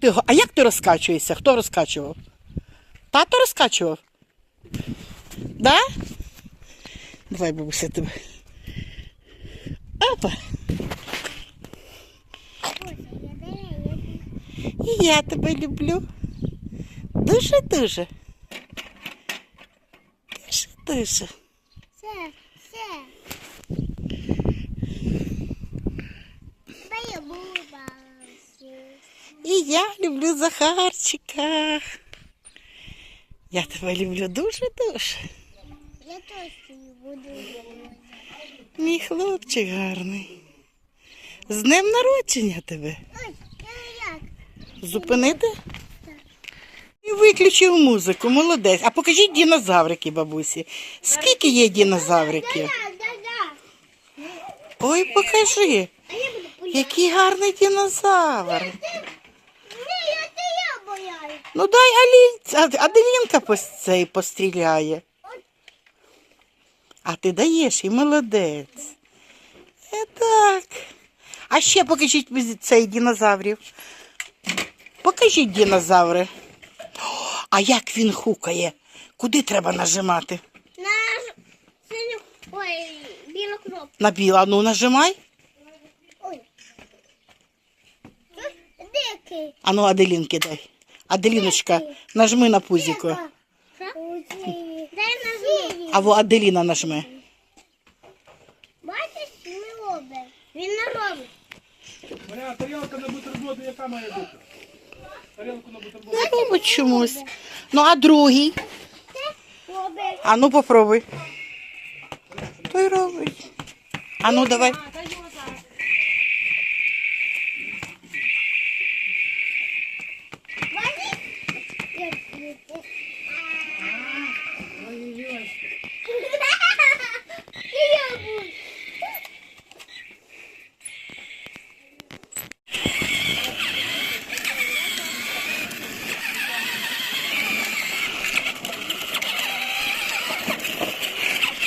Ти, а як ти розкачуєшся? Хто розкачував? Тато розкачував? Да? Давай, бабуся, тебе. Опа. І я тебе люблю. Дуже-дуже. Дуже-дуже. Все, все. Дай я бубасу. І я люблю Захарчика. Я тебе люблю дуже-дуже. Я теж буду. Мій хлопчик гарний. З днем народження тебе. Ой, як? Зупинити? І виключив музику, молодець. А покажіть динозаврики, бабусі. Скільки є динозавриків? Так, так, так. Ой, покажи. Який гарний динозавр. Ні, я це я боюсь. Ну дай Алі... Аделінка цей постріляє. А ти даєш і молодець. Е, так. А ще покажіть цей динозаврів. Покажіть динозаври. А як він хукає? Куди треба нажимати? Наш синю. Ой, білу кнопку. На біла, ну нажимай. Ой. Дикий. А ну Аделінки дай. Аделіночка, нажми на пузіко. А во Аделіна нажми. Бачиш, ми робимо. Він не робить. Тарілка на бутерброди, яка має бути? Тарілку на бутерброди. Не робить чомусь. Ну, а другий? А ну попробуй. Той робить. А ну давай.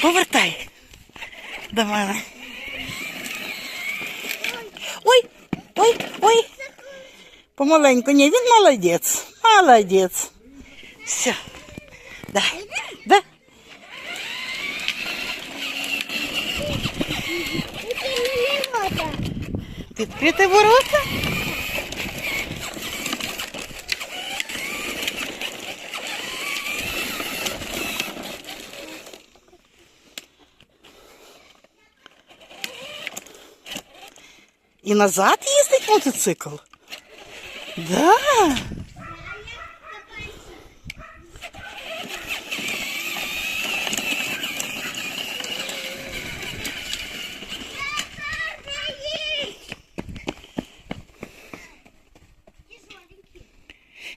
Повертай. До мене. Ой, ой, ой. Помаленьку. Ні, він молодець. Молодець. Все. Да. Да. Це не вода. Відкрити ворота. І назад їздить мотоцикл? Да.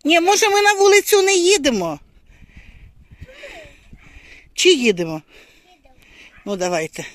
Ні, може ми на вулицю не їдемо. Чи їдемо? Ну давайте.